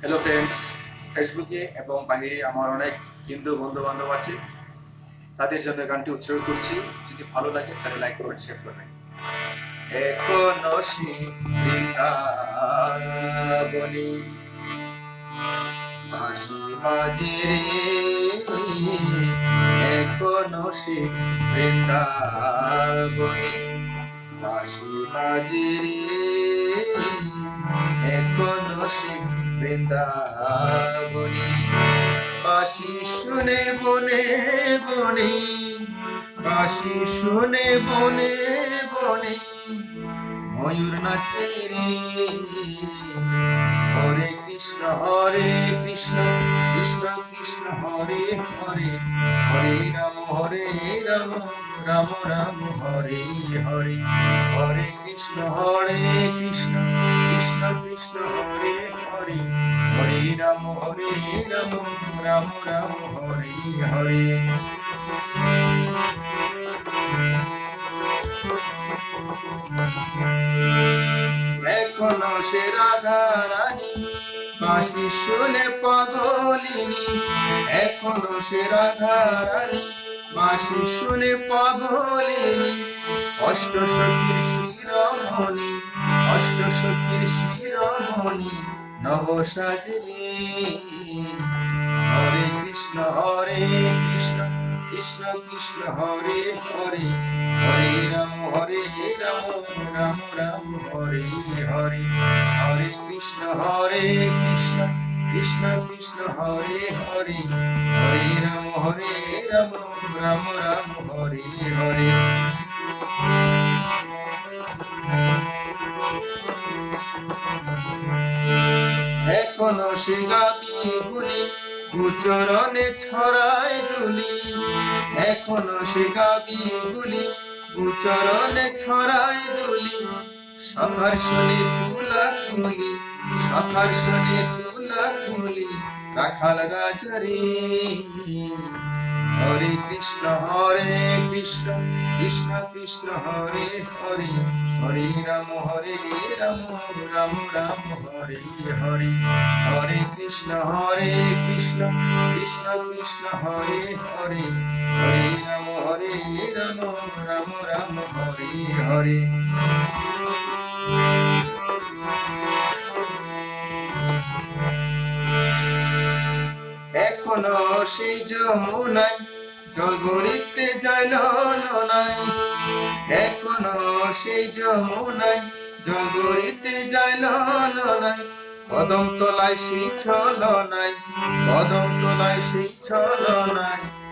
Hello friends ফেসবুকে এবং বাহিরে আমার অনেক হিন্দু বন্ধু বান্ধব আছে। তাদের জন্য গানটি উৎসর্গ করছি। যদি ভালো লাগে, তাহলে লাইক করবেন শেয়ার করবেন। এখনও বাঁশি বাজে রে, এখনও সে বৃন্দাবনী রে। এখনও সে বৃন্দাবনী বাঁশি শুনে বনে বনে বাঁশি শুনে বনে বনে ময়ূর নাচে। হরে কৃষ্ণ হরে কৃষ্ণ কৃষ্ণ কৃষ্ণ, হরে হরে হরে রাম। হরে রাম রাম রাম, হরে হরে হরে কৃষ্ণ হরে কৃষ্ণ কৃষ্ণ কৃষ্ণ, হরে হরে হরে রাম হরে রাম রাম রাম, হরে হরে। এখনও সে রাধা রানী বাঁশি শুনে পাগলিনী, এখনও সে রাধা রানী বাঁশি শুনে পাগলিনী, অষ্ট সখীর শিরোমণি, অষ্ট সখীর শিরোমণি, নব সাজরে হরে কৃষ্ণ হরে কৃষ্ণ কৃষ্ণ কৃষ্ণ, হরে হরে হরে রাম হরে রাম রাম রাম, হরে হরে। হরে কৃষ্ণ হরে কৃষ্ণ কৃষ্ণ কৃষ্ণ, হরে হরে হরে রাম হরে রাম রাম রাম, হরে হরে। এখনও সে গাবি গুলি, গুচরণে ছড়ায় দুলি। এখনও সে গাবি গুলি, গুচরণে ছড়ায় দুলি। সখার শনি কুলা কুলি সখার শনি কুলা রাখাল রাজারে হরে কৃষ্ণ হরে কৃষ্ণ কৃষ্ণ কৃষ্ণ, হরে হরে। হরে রাম হরে রাম রাম রাম, হরে হরে। হরে কৃষ্ণ হরে কৃষ্ণ কৃষ্ণ কৃষ্ণ, হরে হরে। হরে রাম হরে রাম রাম রাম, হরে হরে। এখনও সেই যমুনায় জল ভরিতে যাইল নাই। এখনও সেই যমুনায় জল ভরিতে যাইল নাই। কদম তোলায় সেই ছল নাই কদম তোলায় সেই ছল নাই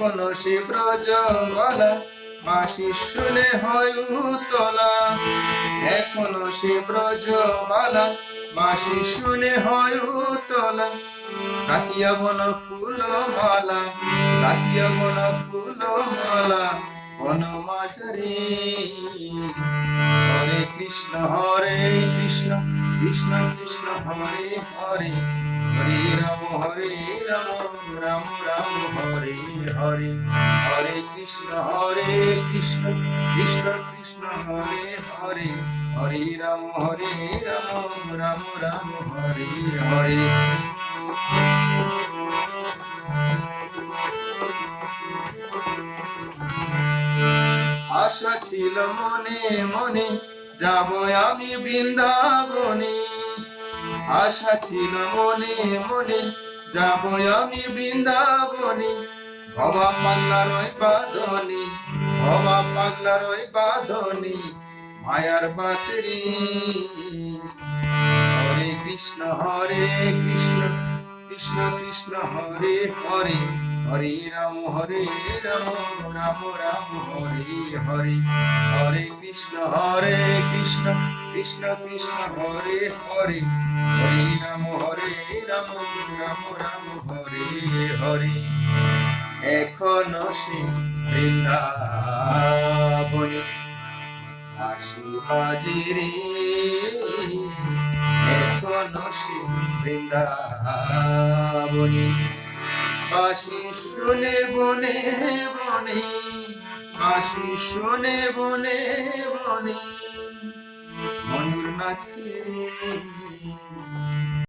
এখনও সে ব্রজবালা বাঁশি শুনে হয় উতলা। এখনও সে ব্রজবালা বাঁশি শুনে হয় উতলা। কাটিয়া বন ফুল মালা, কাটিয়া বন ফুল মালা, বন মাঝারে। হরে কৃষ্ণ হরে কৃষ্ণ কৃষ্ণ কৃষ্ণ, হরে হরে। হরে রাম হরে রাম রাম রাম, হরে হরে। হরে কৃষ্ণ হরে কৃষ্ণ কৃষ্ণ কৃষ্ণ, হরে হরে। হরে রাম হরে রাম রাম রাম, হরে হরে। আশা ছিল মনে মনে, যাব আমি বৃন্দাবনে। আশা ছিল মনে মনে, যাব আমি বৃন্দাবনে। ভবা পাগলার ওই বাঁধনি ভবা পাগলার ওই বাঁধনি, মায়ার বাচরি। হরে কৃষ্ণ হরে কৃষ্ণ কৃষ্ণ কৃষ্ণ, হরে হরে হরে রাম হরে রাম রাম রাম, হরে হরে। হরে কৃষ্ণ হরে কৃষ্ণ কৃষ্ণ কৃষ্ণ, হরে হরে। রাম রাম রাম হরে হরে এখনও সে বৃন্দাবনে আসি বাজিরে এখনও সে বৃন্দাবনে বাসি শুনে বনে বনে বাসি শুনে বনে বনে ময়ূর নাচে